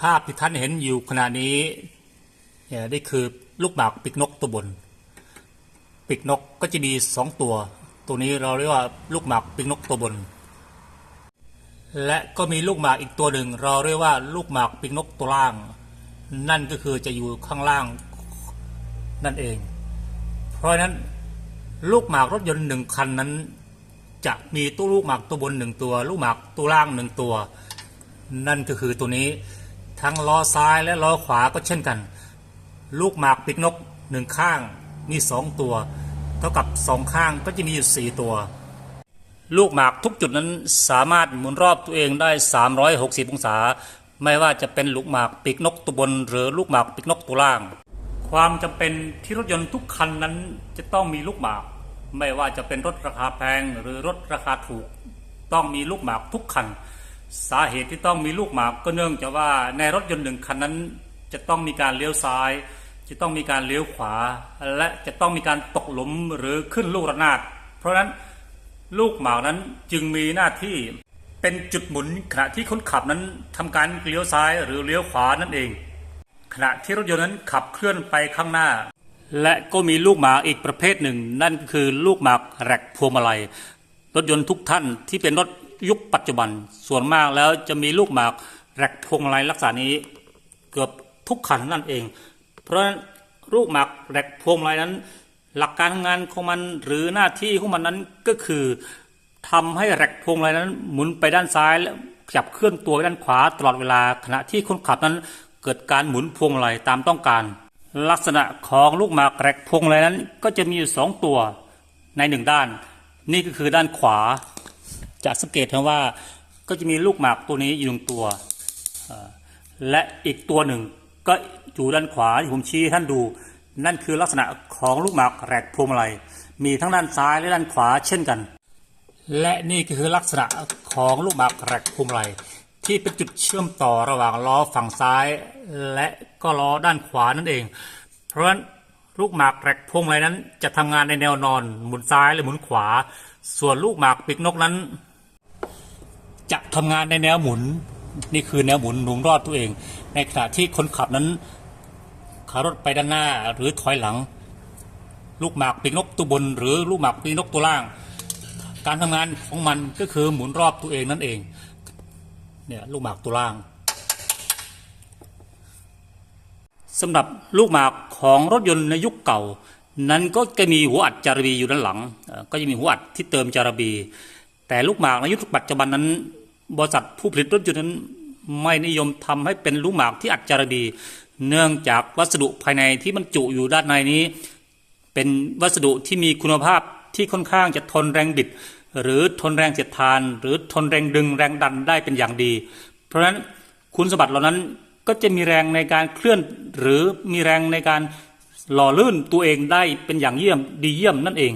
ภาพที่ท่านเห็นอยู่ขณะนี้เนี่ยนี่คือลูกหมากปีกนกตัวบนปีกนกก็จะมีสองตัว ตัวนี้เราเรียกว่าลูกหมากปีกนกตัวบน และก็มีลูกหมากอีกตัวหนึ่ง เราเรียกว่าลูกหมากปีกนกตัวล่าง นั่นก็คือจะอยู่ข้างล่างนั่นเอง เพราะนั้นลูกหมากรถยนต์หนึ่งคันนั้น จะมีตู้ลูกหมากตัวบนหนึ่งตัว ลูกหมากตัวล่างหนึ่งตัว นั่นก็คือตัวนี้ ทั้งล้อซ้ายและล้อขวาก็เช่นกัน ลูกหมากปีกนกหนึ่งข้างมีสองตัว เท่ากับสองข้างก็จะมีอยู่สี่ตัว ลูกหมากทุกจุดนั้นสามารถหมุนรอบตัวเองได้ 360 องศา ไม่ว่าจะเป็นลูกหมากปีกนกตัวบน หรือลูกหมากปีกนกตัวล่าง ความจำเป็นที่รถยนต์ทุกคันนั้นจะต้องมีลูกหมาก ไม่ว่าจะเป็นรถราคาแพงหรือรถราคาถูก ต้องมีลูกหมากทุกคัน สาเหตุที่ต้องมีลูกหมากก็เนื่องจากว่าในรถยนต์หนึ่งคันนั้นจะต้องมีการเลี้ยวซ้าย จะต้องมีการเลี้ยวขวา และจะต้องมีการตกหลุมหรือขึ้นลูกระนาด เพราะนั้นลูกหมากนั้นจึงมีหน้าที่เป็นจุดหมุนขณะที่คนขับนั้นทำการเลี้ยวซ้ายหรือเลี้ยวขวานั่นเอง ขณะที่รถยนต์นั้นขับเคลื่อนไปข้างหน้า และก็มีลูกหมากอีกประเภทหนึ่ง นั่นคือลูกหมากแรกพวงมาลัยรถยนต์ทุกท่านที่เป็นรถ ยุคปัจจุบันส่วนมากแล้วจะมีลูกหมากแรกพวงมาลัยลักษณะนี้เกือบทุกคันนั่นเอง เพราะนั้นลูกหมากแรกพวงมาลัยนั้น หลักการทำงานของมันหรือหน้าที่ของมันนั้นก็คือทำให้แรกพวงมาลัยนั้น หมุนไปด้านซ้ายและจับเคลื่อนตัวไปด้านขวาตลอดเวลาขณะที่คนขับนั้นเกิดการหมุนพวงมาลัยตามต้องการ ลักษณะของลูกหมากแรกพวงมาลัยนั้น ก็จะมีอยู่สองตัวในหนึ่งด้าน นี่ก็คือด้านขวา จะสังเกตเห็นว่าก็จะมีลูกหมากตัวนี้อยู่หนึ่งตัว และอีกตัวหนึ่งก็อยู่ด้านขวาที่ผมชี้ท่านดู นั่นคือลักษณะของลูกหมากแรกพวงมาลัยมีทั้งด้านซ้ายและด้านขวาเช่นกัน และนี่ก็คือลักษณะของลูกหมากแรกพวงมาลัยที่เป็นจุดเชื่อมต่อระหว่างล้อฝั่งซ้าย และก็ล้อด้านขวานั่นเอง เพราะฉะนั้นลูกหมากแรกพวงมาลัยนั้น จะทำงานในแนวนอนหมุนซ้ายหรือหมุนขวา ส่วนลูกหมากปีกนกนั้น จะทำงานในแนวหมุน นี่คือแนวหมุนหนุนรอดตัวเอง ในขณะที่คนขับนั้นขับรถไปด้านหน้าหรือถอยหลัง ลูกหมากปีนกตัวบน หรือลูกหมากปีนกตัวล่าง การทำงานของมันก็คือหมุนรอบตัวเองนั่นเองเนี่ยลูกหมากตัวล่างสำหรับลูกหมากของรถยนต์ในยุคเก่า นั้นก็จะมีหัวอัดจารบีอยู่ด้านหลัง ก็จะมีหัวอัดที่เติมจารบี แต่ลูกหมากในยุคปัจจุบันนั้น บริษัทผู้ผลิตรถยนต์นั้น ไม่นิยมทำให้เป็นลูกหมากที่อัจารบีเนื่องจากวัสดุภายในที่บรรจุอยู่ด้านในนี้ เป็นวัสดุที่มีคุณภาพที่ค่อนข้างจะทนแรงบิด หรือทนแรงเสียดทาน หรือทนแรงดึงแรงดันได้เป็นอย่างดี เพราะฉะนั้นคุณสมบัติเหล่านั้นก็จะมีแรงในการเคลื่อน หรือมีแรงในการหล่อลื่นตัวเองได้เป็นอย่างเยี่ยมดีเยี่ยมนั่นเอง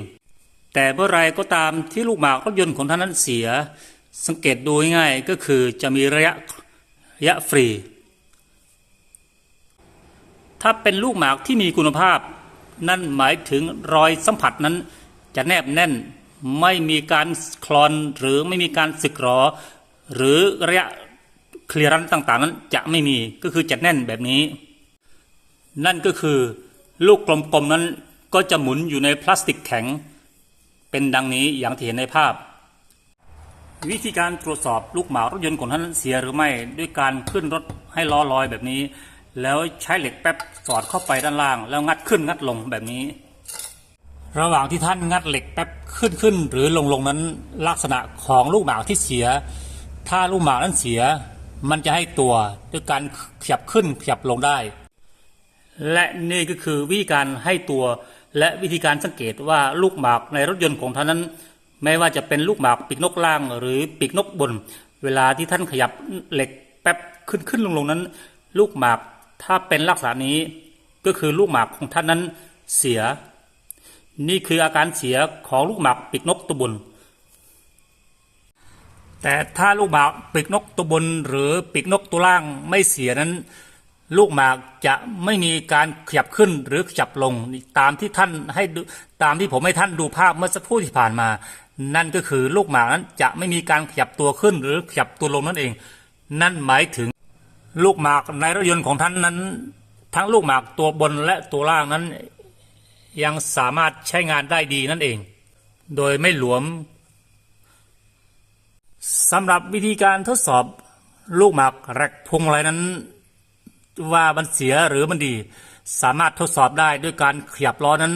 แต่เมื่อไรก็ตามที่ลูกหมากรถยนต์ของท่านนั้นเสีย สังเกตดูง่ายก็คือจะมีระยะระยะฟรี ถ้าเป็นลูกหมากที่มีคุณภาพ นั่นหมายถึงรอยสัมผัสนั้น จะแนบแน่นไม่มีการคลอนหรือไม่มีการสึกหรอ หรือระยะเคลียร์รันต่างๆ นั้นจะไม่มีก็คือจะแน่นแบบนี้ นั่นก็คือ ลูกกลมๆนั้นก็จะหมุนอยู่ในพลาสติกแข็ง เป็นดังนี้อย่างที่เห็นในภาพ วิธีการตรวจสอบลูกหมากรถยนต์ของท่านเสียหรือไม่ด้วยการขึ้นรถให้ล้อลอยแบบนี้ แล้วใช้เหล็กแป๊บสอดเข้าไปด้านล่าง แล้วงัดขึ้นงัดลงแบบนี้ ระหว่างที่ท่านงัดเหล็กแป๊บขึ้นขึ้นหรือลงลงนั้นลักษณะของลูกหมาที่เสีย ถ้าลูกหมานั้นเสีย มันจะให้ตัวด้วยการขยับขึ้นขยับลงได้ และนี่ก็คือวิธีการให้ตัว และวิธีการสังเกตว่าลูกหมากในรถยนต์ของท่านนั้น ไม่ว่าจะเป็นลูกหมากปีกนกล่าง หรือปีกนกบน เวลาที่ท่านขยับเหล็กแป๊บขึ้นขึ้นลงลงนั้น ลูกหมากถ้าเป็นลักษณะนี้ก็คือลูกหมากของท่านนั้นเสีย นี่คืออาการเสียของลูกหมากปีกนกตัวบน แต่ถ้าลูกหมากปีกนกตัวบน หรือปีกนกตัวล่างไม่เสียนั้น ลูกหมากจะไม่มีการขยับขึ้นหรือขยับลงตามที่ท่านให้ตามที่ผมให้ท่านดูภาพเมื่อสักครู่ที่ผ่านมา นั่นก็คือลูกหมากนั้นจะไม่มีการขยับตัวขึ้นหรือขยับตัวลงนั่นเอง นั่นหมายถึงลูกหมากในรถยนต์ของท่านนั้น ทั้งลูกหมากตัวบนและตัวล่างนั้น ยังสามารถใช้งานได้ดีนั่นเอง โดยไม่หลวมสำหรับวิธีการทดสอบลูกหมากแรกพวงมาลัยนั้น ว่ามันเสียหรือมันดี สามารถทดสอบได้ด้วยการขยับล้อนั้น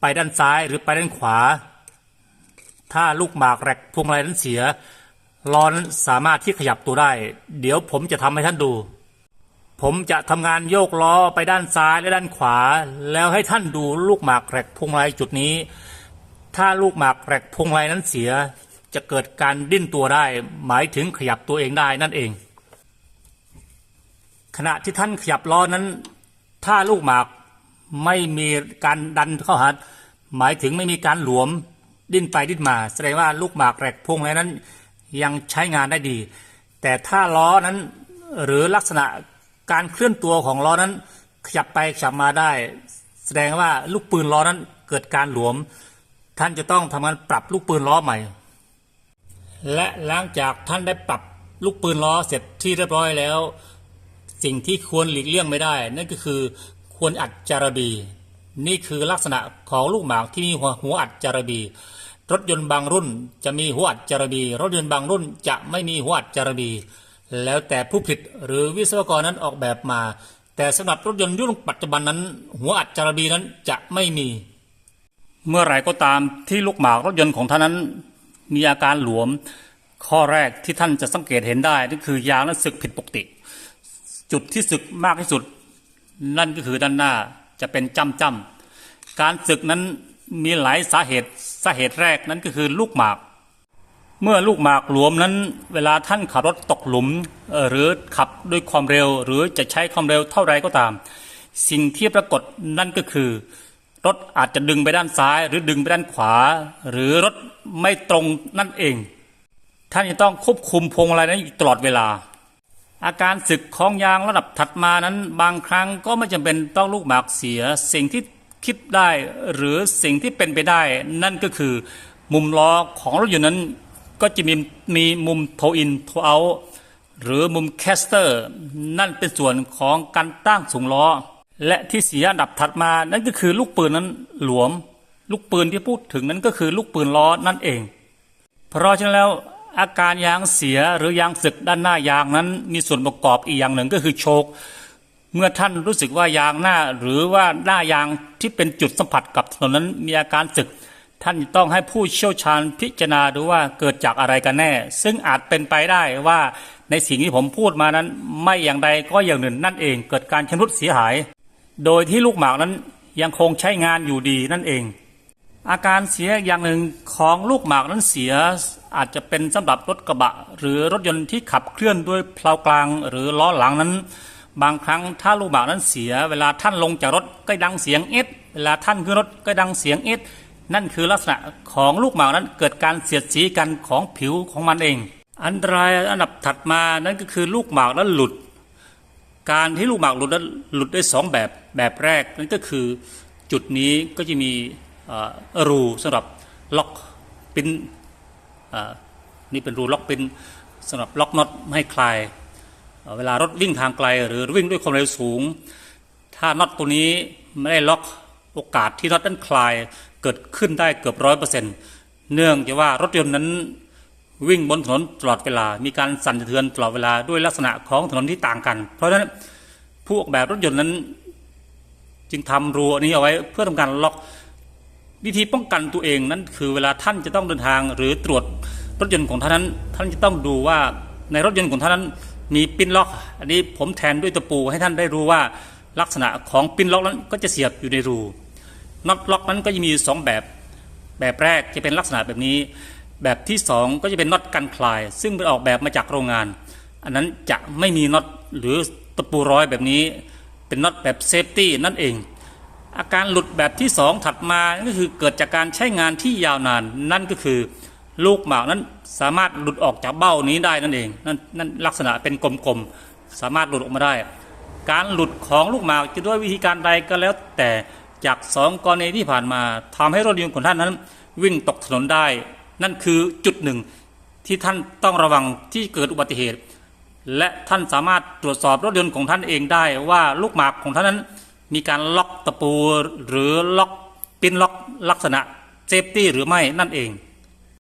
ไปด้านซ้ายหรือไปด้านขวา ถ้าลูกหมากแรกพวงมาลัยนั้นเสียล้อนั้นสามารถที่ขยับตัวได้ เดี๋ยวผมจะทำให้ท่านดู ผมจะทำงานโยกล้อไปด้านซ้ายและด้านขวา แล้วให้ท่านดูลูกหมากแรกพวงมาลัยจุดนี้ ถ้าลูกหมากแรกพวงมาลัยนั้นเสีย จะเกิดการดิ้นตัวได้ หมายถึงขยับตัวเองได้นั่นเอง ณะที่ท่านขยับล้อนั้น ถ้าลูกหมากไม่มีการดันเข้าหาหมายถึงไม่มีการหลวมดิ้นไปดิ้นมา แสดงว่าลูกหมากแรกพวงมาลัยนั้น ยังใช้งานได้ดี แต่ถ้าล้อนั้นหรือลักษณะการเคลื่อนตัวของล้อนั้น ขยับไปขยับมาได้ แสดงว่าลูกปืนล้อนั้นเกิดการหลวม ท่านจะต้องทำการปรับลูกปืนล้อใหม่ และหลังจากท่านได้ปรับลูกปืนล้อเสร็จที่เรียบร้อยแล้ว สิ่งที่ควรหลีกเลี่ยงไม่ได้ นั่นก็คือควรอัดจารบี นี่คือลักษณะของลูกหมากที่มีหัวหัวอัดจารบี รถยนต์บางรุ่นจะมีหัวอัดจารบี รถยนต์บางรุ่นจะไม่มีหัวอัดจารบี แล้วแต่ผู้ผลิตหรือวิศวกรนั้นออกแบบมา แต่สำหรับรถยนต์รุ่นปัจจุบันนั้น หัวอัดจารบีนั้นจะไม่มี เมื่อไหร่ก็ตามที่ลูกหมากรถยนต์ของท่านนั้น มีอาการหลวม ข้อแรกที่ท่านจะสังเกตเห็นได้นั่นคือยางนั้นสึกผิดปกติ จุดที่สึกมากที่สุด นั่นก็คือด้านหน้าจะเป็นจ้ำจ้ำการสึกนั้นมีหลายสาเหตุสาเหตุแรกนั้นก็คือลูกหมาก เมื่อลูกหมากหลวมนั้น เวลาท่านขับรถตกหลุมหรือขับด้วยความเร็ว หรือจะใช้ความเร็วเท่าไรก็ตาม สิ่งที่ปรากฏนั่นก็คือ รถอาจจะดึงไปด้านซ้าย หรือดึงไปด้านขวา หรือรถไม่ตรงนั่นเอง ท่านจะต้องควบคุมพวงมาลัยนั้นอยู่ตลอดเวลา อาการสึกของยางระดับถัดมานั้น บางครั้งก็ไม่จำเป็นต้องลูกหมากเสีย สิ่งที่คิดได้หรือสิ่งที่เป็นไปได้ นั่นก็คือ มุมล้อของรถยนต์นั้น ก็จะมีมีมุมโทอินโทเอาหรือมุมแคสเตอร์ นั่นเป็นส่วนของการตั้งสูงล้อ และที่เสียอันดับถัดมานั่นก็คือลูกปืนนั้นหลวม ลูกปืนที่พูดถึงนั้นก็คือลูกปืนล้อนั่นเอง เพราะฉะนั้นแล้ว อาการยางเสียหรือยางสึกด้านหน้ายางนั้น มีส่วนประกอบอีกอย่างหนึ่งก็คือโชคเมื่อท่านรู้สึกว่ายางหน้า หรือว่าหน้ายางที่เป็นจุดสัมผัสกับถนนนั้นมีอาการสึก ท่านต้องให้ผู้เชี่ยวชาญพิจารณาดูว่าเกิดจากอะไรกันแน่ ซึ่งอาจเป็นไปได้ว่าในสิ่งที่ผมพูดมานั้น ไม่อย่างใดก็อย่างหนึ่งนั่นเอง เกิดการชำรุดเสียหาย โดยที่ลูกหมากนั้นยังคงใช้งานอยู่ดีนั่นเอง อาการเสียอย่างหนึ่งของลูกหมากนั้นเสีย อาจจะเป็นสำหรับรถกระบะ หรือรถยนต์ที่ขับเคลื่อนด้วยเพลากลาง หรือล้อหลังนั้น บางครั้งถ้าลูกหมากนั้นเสีย เวลาท่านลงจากรถก็ดังเสียงเอสเวลาท่านขึ้นรถก็ดังเสียงเอสนั่นคือลักษณะของลูกหมากนั้นเกิดการเสียดสีกันของผิวของมันเอง อันตรายอันดับถัดมานั่นก็คือลูกหมากนั้นหลุด การที่ลูกหมากหลุดนั้นหลุดได้สองแบบแบบแรกนั่นก็คือจุดนี้ก็จะมีรูสำหรับล็อกปิ้น นี่เป็นรูล็อกปินสำหรับล็อกน็อตไม่ให้คลาย เวลารถวิ่งทางไกล หรือวิ่งด้วยความเร็วสูง ถ้าน็อตตัวนี้ไม่ได้ล็อกโอกาสที่น็อตนั้นคลายเกิดขึ้นได้เกือบร้อยเปอร์เซ็นต์เนื่องจากว่ารถยนต์นั้นวิ่งบนถนนตลอดเวลา มีการสั่นสะเทือนตลอดเวลาด้วยลักษณะของถนนที่ต่างกัน เพราะฉะนั้นผู้ออกแบบรถยนต์นั้น จึงทำรูนนี้เอาไว้เพื่อทำการล็อก วิธีป้องกันตัวเองนั้นคือเวลาท่านจะต้องเดินทางหรือตรวจรถยนต์ของท่านนั้น ท่านจะต้องดูว่าในรถยนต์ของท่านนั้นมีปิ้นล็อก อันนี้ผมแทนด้วยตะปูให้ท่านได้รู้ว่าลักษณะของปิ้นล็อกนั้นก็จะเสียบอยู่ในรูน็อตล็อกนั้นก็จะมีสองแบบ แบบแรกจะเป็นลักษณะแบบนี้ แบบที่สองก็จะเป็นน็อตกันคลาย ซึ่งเป็นออกแบบมาจากโรงงาน อันนั้นจะไม่มีน็อตหรือตะปูร้อยแบบนี้ เป็นน็อตแบบเซฟตี้นั่นเอง อาการหลุดแบบที่สองถัดมาก็คือเกิดจากการใช้งานที่ยาวนาน นั่นก็คือลูกหมากนั้นสามารถหลุดออกจากเบ้านี้ได้นั่นเองนั่นนั่นลักษณะเป็นกลมๆสามารถหลุดออกมาได้ การหลุดของลูกหมากจะด้วยวิธีการใดก็แล้วแต่จากสองกรณีที่ผ่านมาทำให้รถยนต์ของท่านนั้น วิ่งตกถนนได้ นั่นคือจุดหนึ่งที่ท่านต้องระวังที่เกิดอุบัติเหตุ และท่านสามารถตรวจสอบรถยนต์ของท่านเองได้ว่าลูกหมากของท่านนั้น มีการล็อกตะปูหรือล็อกปินล็อกลักษณะเซฟตี้หรือไม่นั่นเอง